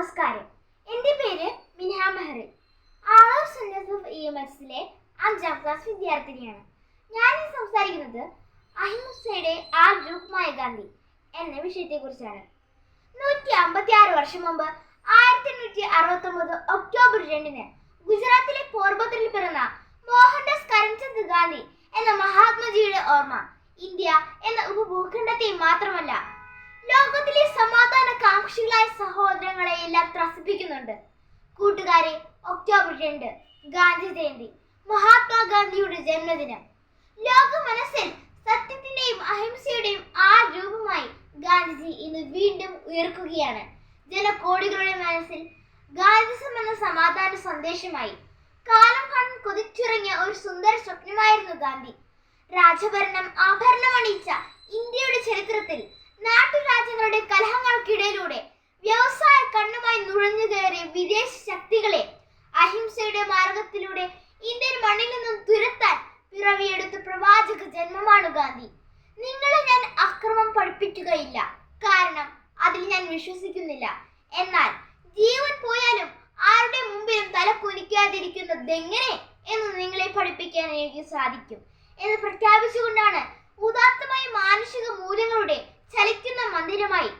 നമസ്കാരം. എന്റെ പേര് Minha Mehrin. Aloor saint Joseph E M എസിലെ അഞ്ചാം ക്ലാസ് വിദ്യാർത്ഥിനിയാണ്. ഞാൻ സംസാരിക്കുന്നത് അഹിംസയുടെ ആൾ രൂപമായ ഗാന്ധി എന്ന വിഷയത്തെക്കുറിച്ചാണ്. നൂറ്റി അമ്പത്തി ആറ് വർഷം മുമ്പ് ആയിരത്തി എണ്ണൂറ്റി അറുപത്തി ഒമ്പത് ഒക്ടോബർ രണ്ടിന് ഗുജറാത്തിലെ പോർബത്തറിൽ പിറന്ന മോഹൻദാസ് കരംചന്ദ് ഗാന്ധി എന്ന മഹാത്മജിയുടെ ഓർമ്മ ഇന്ത്യ എന്ന ഉപഭൂഖണ്ഡത്തെ മാത്രമല്ല ലോകത്തിലെ സമാധാന എല്ലാം ത്രസിപ്പിക്കുന്നുണ്ട്. കൂട്ടുകാരെ ഒക്ടോബർ രണ്ട് ഗാന്ധി ജയന്തി മഹാത്മാഗാന്ധിയുടെ ജന്മദിനം. ലോക മനസ്സിൽ സത്യത്തിന്റെയും അഹിംസയുടെയും ആ രൂപമായി ഗാന്ധിജി ഇന്ന് വീണ്ടും ഉയർക്കുകയാണ്. ജനകോടികളുടെ മനസ്സിൽ ഗാന്ധിസം എന്ന സമാധാന സന്ദേശമായി കാലം കാണാൻ കൊതിച്ചിറങ്ങിയ ഒരു സുന്ദര സ്വപ്നമായിരുന്നു ഗാന്ധി. രാജഭരണം ആഭരണമണിയിച്ച ഇന്ത്യയുടെ ചരിത്രത്തിൽ നാട്ടുരാജ്യങ്ങളുടെ കലഹങ്ങൾക്കിടയിലൂടെ അക്രമം പഠിപ്പിക്കുകയില്ല കാരണം അതിൽ ഞാൻ വിശ്വസിക്കുന്നില്ല. എന്നാൽ ജീവൻ പോയാലും ആരുടെ മുമ്പിലും തല കുനിക്കാതിരിക്കുന്നത് എങ്ങനെ എന്ന് നിങ്ങളെ പഠിപ്പിക്കാൻ എനിക്ക് സാധിക്കും. എന്ന് പ്രഖ്യാപിച്ചുകൊണ്ടാണ് ഉദാത്തമായ മാനുഷിക മൂല്യങ്ങളുടെ ചലിക്കുന്ന മന്ദിരമായി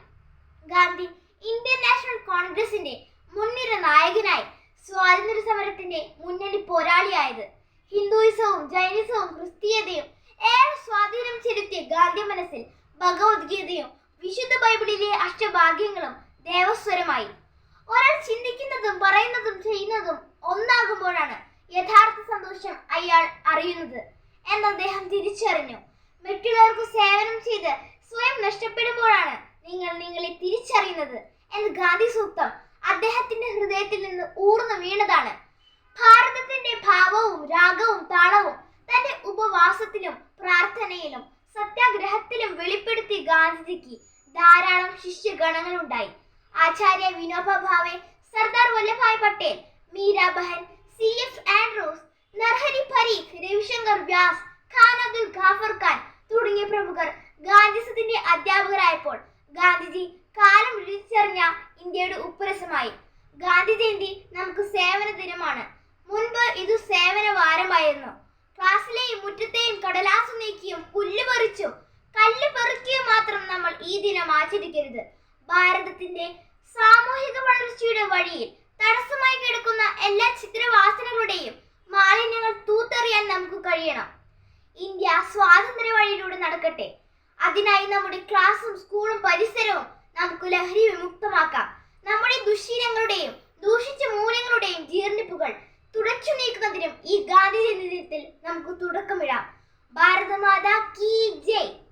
ഗാന്ധി ഇന്ത്യൻ നാഷണൽ കോൺഗ്രസിന്റെ മുൻനിര നായകനായി സ്വാതന്ത്ര്യ സമരത്തിന്റെ മുന്നണി പോരാളിയായത്. ഹിന്ദുയിസവും ജൈനിസവും ക്രിസ്തീയതയും ഏറെ സ്വാധീനം ചെലുത്തിയ ഗാന്ധി മനസ്സിൽ ഭഗവത്ഗീതയും വിശുദ്ധ ബൈബിളിലെ അഷ്ടഭാഗ്യങ്ങളും ദേവസ്വരമായി. ഒരാൾ ചിന്തിക്കുന്നതും പറയുന്നതും ചെയ്യുന്നതും ഒന്നാകുമ്പോഴാണ് യഥാർത്ഥ സന്തോഷം അയാൾ അറിയുന്നത് എന്ന് അദ്ദേഹം തിരിച്ചറിഞ്ഞു. മറ്റുള്ളവർക്ക് സേവനം ചെയ്ത് സ്വയം നഷ്ടപ്പെടുമ്പോഴാണ് നിങ്ങൾ നിങ്ങളെ തിരിച്ചറിയുന്നത് എന്ന് ഗാന്ധി സൂക്തം അദ്ദേഹത്തിന്റെ ഹൃദയത്തിൽ നിന്ന് ഊർന്നു വീണതാണ്. ഭാരതത്തിന്റെ ഗാന്ധിജിക്ക് ധാരാളം ശിഷ്യഗണങ്ങൾ ഉണ്ടായി. Acharya Vinoba Bhave Sardar Vallabhbhai Patel Mirabehn C F Andrews Narhari Parikh Ravishankar Vyas Khan Abdul Ghaffar Khan തുടങ്ങിയ പ്രമുഖർ ഗാന്ധിസത്തിന്റെ അധ്യാപകരായപ്പോൾ ഗാന്ധിജി കാലം വിളിച്ചറിഞ്ഞ ഇന്ത്യയുടെ ഉപ്പുരസമായി. ഗാന്ധി ജയന്തി നമുക്ക് സേവന ദിനമാണ്. മുൻപ് ഇത് സേവന വാരമായിരുന്നു. ക്ലാസ്സിലെയും മുറ്റത്തെയും കടലാസ് നീക്കിയും പുല്ല് പറിച്ചും കല്ല് നമ്മൾ ഈ ദിനം ആചരിക്കരുത്. ഭാരതത്തിന്റെ സാമൂഹിക വളർച്ചയുടെ വഴിയിൽ തടസ്സമായി കിടക്കുന്ന എല്ലാ ചിത്രവാസനകളുടെയും മാലിന്യങ്ങൾ തൂത്തെറിയാൻ നമുക്ക് കഴിയണം. ഇന്ത്യ സ്വാതന്ത്ര്യ വഴിയിലൂടെ നടക്കട്ടെ. അതിനായി നമ്മുടെ ക്ലാസ്സും സ്കൂളും പരിസരവും നമുക്ക് ലഹരി വിമുക്തമാക്കാം. നമ്മുടെ ദുശീലങ്ങളുടെയും ദൂഷിച്ച മൂല്യങ്ങളുടെയും ജീർണിപ്പുകൾ തുടച്ചു നീക്കുന്നതിനും ഈ ഗാന്ധി ജയന്തി ദിനത്തിൽ നമുക്ക് തുടക്കമിടാം. ഭാരതമാതാ കീ ജയ്.